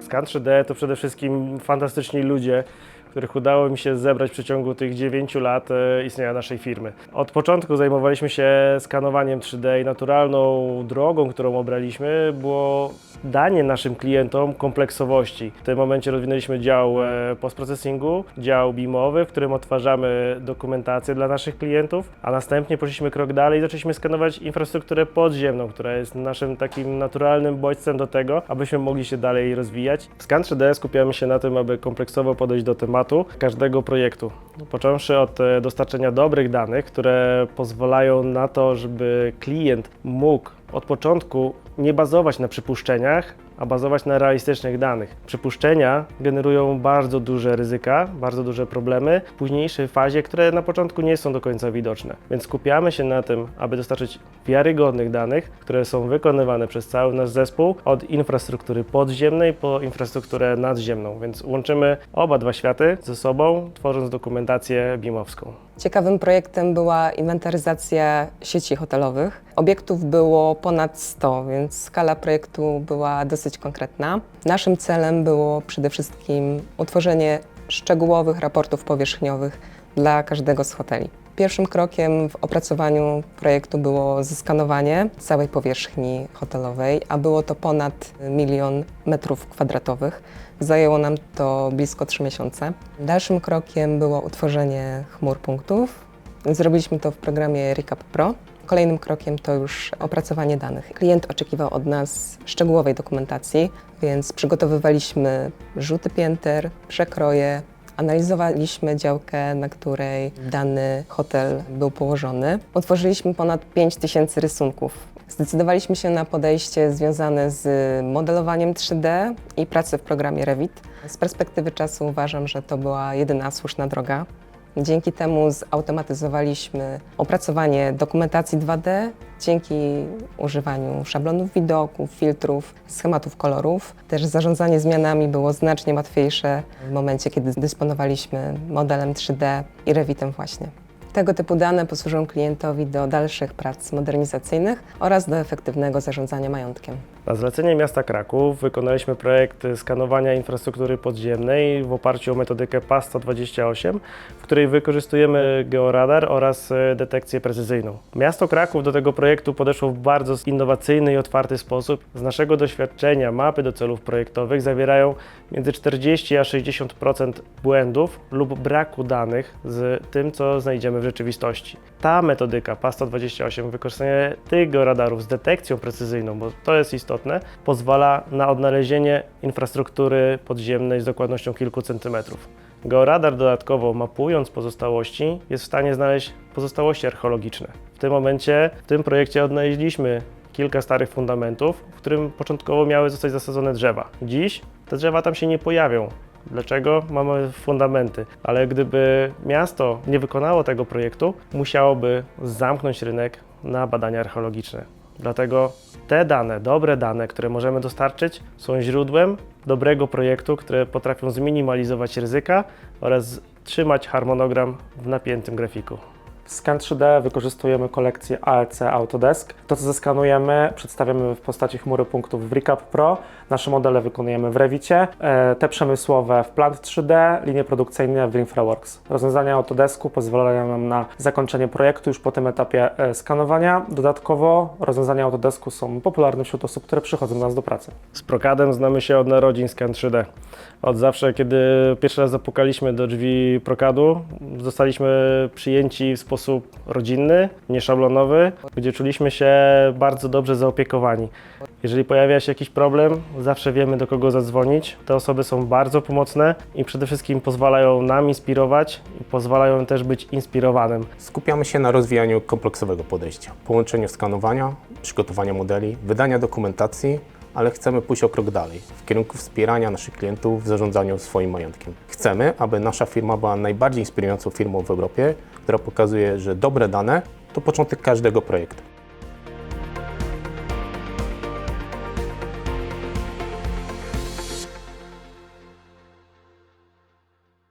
Scan 3D to przede wszystkim fantastyczni ludzie, których udało mi się zebrać w przeciągu tych 9 lat e, istnienia naszej firmy. Od początku zajmowaliśmy się skanowaniem 3D i naturalną drogą, którą obraliśmy, było danie naszym klientom kompleksowości. W tym momencie rozwinęliśmy dział e, postprocessingu, dział BIMowy, w którym odtwarzamy dokumentację dla naszych klientów, a następnie poszliśmy krok dalej i zaczęliśmy skanować infrastrukturę podziemną, która jest naszym takim naturalnym bodźcem do tego, abyśmy mogli się dalej rozwijać. W Scan 3D skupiamy się na tym, aby kompleksowo podejść do tematu każdego projektu. Począwszy od e, dostarczenia dobrych danych, które pozwalają na to, żeby klient mógł od początku nie bazować na przypuszczeniach, a bazować na realistycznych danych. Przypuszczenia generują bardzo duże ryzyka, bardzo duże problemy w późniejszej fazie, które na początku nie są do końca widoczne. Więc skupiamy się na tym, aby dostarczyć wiarygodnych danych, które są wykonywane przez cały nasz zespół, od infrastruktury podziemnej po infrastrukturę nadziemną. Więc łączymy oba dwa światy ze sobą, tworząc dokumentację BIM-owską. Ciekawym projektem była inwentaryzacja sieci hotelowych. Obiektów było ponad 100, więc skala projektu była dosyć konkretna. Naszym celem było przede wszystkim utworzenie szczegółowych raportów powierzchniowych dla każdego z hoteli. Pierwszym krokiem w opracowaniu projektu było zeskanowanie całej powierzchni hotelowej, a było to ponad milion metrów kwadratowych. Zajęło nam to blisko 3 miesiące. Dalszym krokiem było utworzenie chmur punktów. Zrobiliśmy to w programie Recap Pro. Kolejnym krokiem to już opracowanie danych. Klient oczekiwał od nas szczegółowej dokumentacji, więc przygotowywaliśmy rzuty pięter, przekroje, analizowaliśmy działkę, na której dany hotel był położony. Utworzyliśmy ponad 5000 rysunków. Zdecydowaliśmy się na podejście związane z modelowaniem 3D i pracę w programie Revit. Z perspektywy czasu uważam, że to była jedyna słuszna droga. Dzięki temu zautomatyzowaliśmy opracowanie dokumentacji 2D dzięki używaniu szablonów widoków, filtrów, schematów kolorów. Też zarządzanie zmianami było znacznie łatwiejsze w momencie, kiedy dysponowaliśmy modelem 3D i Revitem właśnie. Tego typu dane posłużą klientowi do dalszych prac modernizacyjnych oraz do efektywnego zarządzania majątkiem. Na zlecenie miasta Kraków wykonaliśmy projekt skanowania infrastruktury podziemnej w oparciu o metodykę PAS-128, w której wykorzystujemy georadar oraz e, detekcję precyzyjną. Miasto Kraków do tego projektu podeszło w bardzo innowacyjny i otwarty sposób. Z naszego doświadczenia mapy do celów projektowych zawierają między 40 a 60% błędów lub braku danych z tym, co znajdziemy w rzeczywistości. Ta metodyka PAS-128, wykorzystanie tych georadarów z detekcją precyzyjną, bo to jest istotne, pozwala na odnalezienie infrastruktury podziemnej z dokładnością kilku centymetrów. Georadar dodatkowo mapując pozostałości jest w stanie znaleźć pozostałości archeologiczne. W tym momencie, w tym projekcie odnaleźliśmy kilka starych fundamentów, w którym początkowo miały zostać zasadzone drzewa. Dziś te drzewa tam się nie pojawią. Dlaczego? Mamy fundamenty, ale gdyby miasto nie wykonało tego projektu, musiałoby zamknąć rynek na badania archeologiczne. Dlatego te dane, dobre dane, które możemy dostarczyć, są źródłem dobrego projektu, które potrafią zminimalizować ryzyka oraz trzymać harmonogram w napiętym grafiku. W Scan 3D wykorzystujemy kolekcję AEC Autodesk. To, co zeskanujemy, przedstawiamy w postaci chmury punktów w Recap Pro. Nasze modele wykonujemy w Revicie, e, te przemysłowe w Plant 3D, linie produkcyjne w InfraWorks. Rozwiązania Autodesku pozwalają nam na zakończenie projektu już po tym etapie e, skanowania. Dodatkowo rozwiązania Autodesku są popularne wśród osób, które przychodzą do nas do pracy. Z Prokadem znamy się od narodzin Scan 3D. Od zawsze, kiedy pierwszy raz zapukaliśmy do drzwi Prokadu, zostaliśmy przyjęci w sposób rodzinny, nieszablonowy, gdzie czuliśmy się bardzo dobrze zaopiekowani. Jeżeli pojawia się jakiś problem, zawsze wiemy do kogo zadzwonić. Te osoby są bardzo pomocne i przede wszystkim pozwalają nam inspirować i pozwalają też być inspirowanym. Skupiamy się na rozwijaniu kompleksowego podejścia, połączeniu skanowania, przygotowania modeli, wydania dokumentacji, ale chcemy pójść o krok dalej w kierunku wspierania naszych klientów w zarządzaniu swoim majątkiem. Chcemy, aby nasza firma była najbardziej inspirującą firmą w Europie, która pokazuje, że dobre dane to początek każdego projektu.